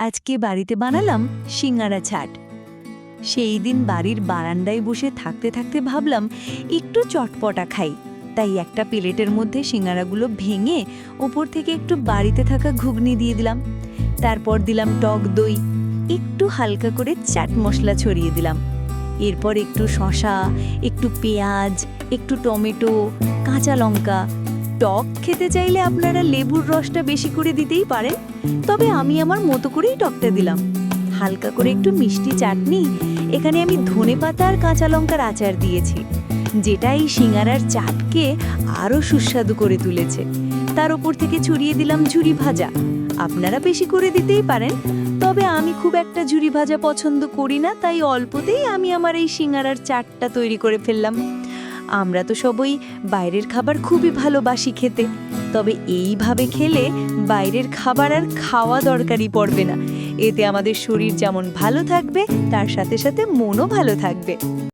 আজকে বাড়িতে বানালাম সিঙ্গারা ছাট সেই দিন বাড়ির বারান্দায় বসে থাকতে থাকতে ভাবলাম, একটু চটপটা খাই। তাই একটা প্লেটের মধ্যে সিঙ্গারাগুলো ভেঙে ওপর থেকে একটু বাড়িতে থাকা ঘুগনি দিয়ে দিলাম। তারপর দিলাম টক দই, একটু হালকা করে চাট মশলা ছড়িয়ে দিলাম। এরপর একটু শশা একটু পেঁয়াজ, একটু টমেটো, কাঁচা লঙ্কা টক খেতে চাইলে আপনারা লেবুর রসটা বেশি করে দিতেই পারেন, তবে আমি আমার মতো করেই টকটা দিলাম। হালকা করে একটু মিষ্টি চাটনি, এখানে আমি ধনে পাতা আর কাঁচা লঙ্কার আচার দিয়েছি, যেটা এই সিঙ্গারার চাটকে আরও সুস্বাদু করে তুলেছে। তার ওপর থেকে ছড়িয়ে দিলাম ঝুরি ভাজা। আপনারা বেশি করে দিতেই পারেন, তবে আমি খুব একটা ঝুরি ভাজা পছন্দ করি না, তাই অল্পতেই আমি আমার এই সিঙ্গারার চাটটা তৈরি করে ফেললাম। আমরা তো সবই বাইরের খাবার খুবই ভালোবাসি খেতে। তবে এইভাবে খেলে বাইরের খাবার আর খাওয়া দরকারই পড়বে না। এতে আমাদের শরীর যেমন ভালো থাকবে, তার সাথে সাথে মনও ভালো থাকবে।